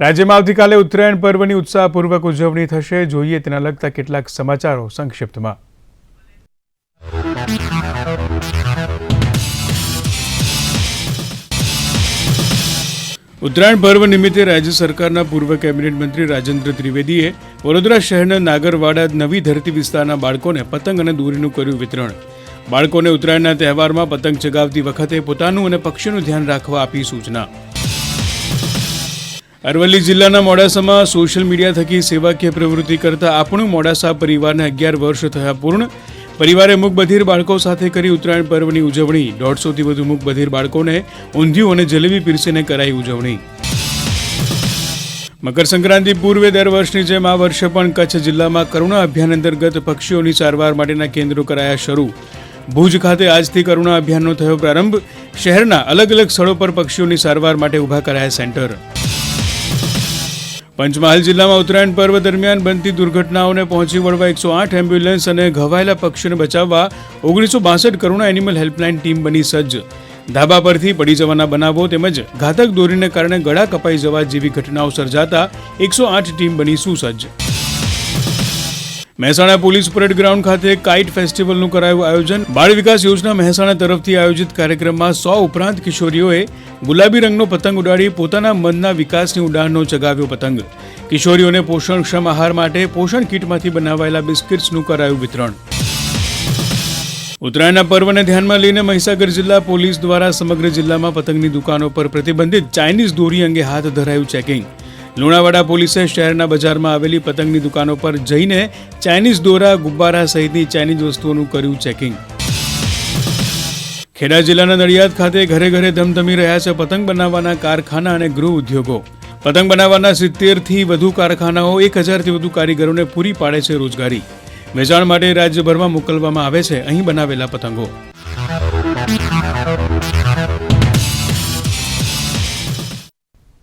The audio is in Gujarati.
રાજ્યમાં આવતીકાલે ઉત્તરાયણ પર્વની ઉત્સાહપૂર્વક ઉજવણી થશે. જોઈએ તેના લગતા કેટલાક સમાચારો સંક્ષિપ્તમાં. ઉત્તરાયણ પર્વ નિમિત્તે રાજ્ય સરકારના પૂર્વ કેબિનેટ મંત્રી રાજેન્દ્ર ત્રિવેદીએ વડોદરા શહેરના નાગરવાડા નવી ધરતી વિસ્તારના બાળકોને પતંગ અને દોરીનું કર્યું વિતરણ. બાળકોને ઉત્તરાયણના તહેવારમાં પતંગ ચગાવતી વખતે પોતાનું અને પક્ષીનું ધ્યાન રાખવા આપી સૂચના. અરવલ્લી જિલ્લાના મોડાસામાં સોશિયલ મીડિયા થકી સેવાકીય પ્રવૃત્તિ કરતા આપણું મોડાસા પરિવારને અગિયાર વર્ષ થયા પૂર્ણ. પરિવારે મૂકબધિર બાળકો સાથે કરી ઉત્તરાયણ પર્વની ઉજવણી. દોઢસોથી વધુ મૂકબધિર બાળકોને ઊંધિયું અને જલેબી પીરસીને કરાઈ ઉજવણી. મકર સંક્રાંતિ પૂર્વે દર વર્ષની જેમ આ વર્ષે પણ કચ્છ જિલ્લામાં કરુણા અભિયાન અંતર્ગત પક્ષીઓની સારવાર માટેના કેન્દ્રો કરાયા શરૂ. ભુજ ખાતે આજથી કરુણા અભિયાનનો થયો પ્રારંભ. શહેરના અલગ અલગ સ્થળો પર પક્ષીઓની સારવાર માટે ઊભા કરાયા સેન્ટર. પંચમહાલ જિલ્લામાં ઉત્તરાયણ પર્વ દરમિયાન બનતી દુર્ઘટનાઓને પહોંચી વળવા એકસો આઠ એમ્બ્યુલન્સ અને ઘવાયેલા પક્ષીઓને બચાવવા ઓગણીસો બાસઠ કરુણા એનિમલ હેલ્પલાઇન ટીમ બની સજ્જ. ધાબા પરથી પડી જવાના બનાવો તેમજ ઘાતક દોરીને કારણે ગળા કપાઈ જવા જેવી ઘટનાઓ સર્જાતા એકસો આઠ ટીમ બની સુસજ્જ. મહેસાણા પોલીસ પરેડ ગ્રાઉન્ડ ખાતે કાઇટ ફેસ્ટિવલનું કરાયું આયોજન. બાળ વિકાસ યોજના મહેસાણા તરફથી આયોજિત કાર્યક્રમમાં સો ઉપરાંત કિશોરીઓએ ગુલાબી રંગનો પતંગ ઉડાડી પોતાના મનના વિકાસની ઉડાનનો ચગાવ્યો પતંગ. કિશોરીઓને પોષણક્ષમ આહાર માટે પોષણ કીટમાંથી બનાવાયેલા બિસ્કિટ્સનું કરાયું વિતરણ. ઉત્તરાયણના પર્વને ધ્યાનમાં લઈને મહીસાગર જિલ્લા પોલીસ દ્વારા સમગ્ર જિલ્લામાં પતંગની દુકાનો પર પ્રતિબંધિત ચાઇનીઝ દોરી અંગે હાથ ધરાયું ચેકિંગ. લુણાવાડા પોલીસે શહેરના બજારમાં આવેલી પતંગની દુકાનો પર જઈને ચાઇનીઝ દોરા, ગુબ્બારા સહિતની ચાઇનીઝ વસ્તુઓનું કર્યું ચેકિંગ. ખેડા જિલ્લાના નડિયાદ ખાતે ઘરે ઘરે ધમધમી રહ્યા છે પતંગ બનાવવાના કારખાના અને ગૃહ ઉદ્યોગો. પતંગ બનાવવાના સિત્તેરથી વધુ કારખાનાઓ એક હજારથી વધુ કારીગરોને પૂરી પાડે છે રોજગારી. વેચાણ માટે રાજ્યભરમાં મોકલવામાં આવે છે અહીં બનાવેલા પતંગો.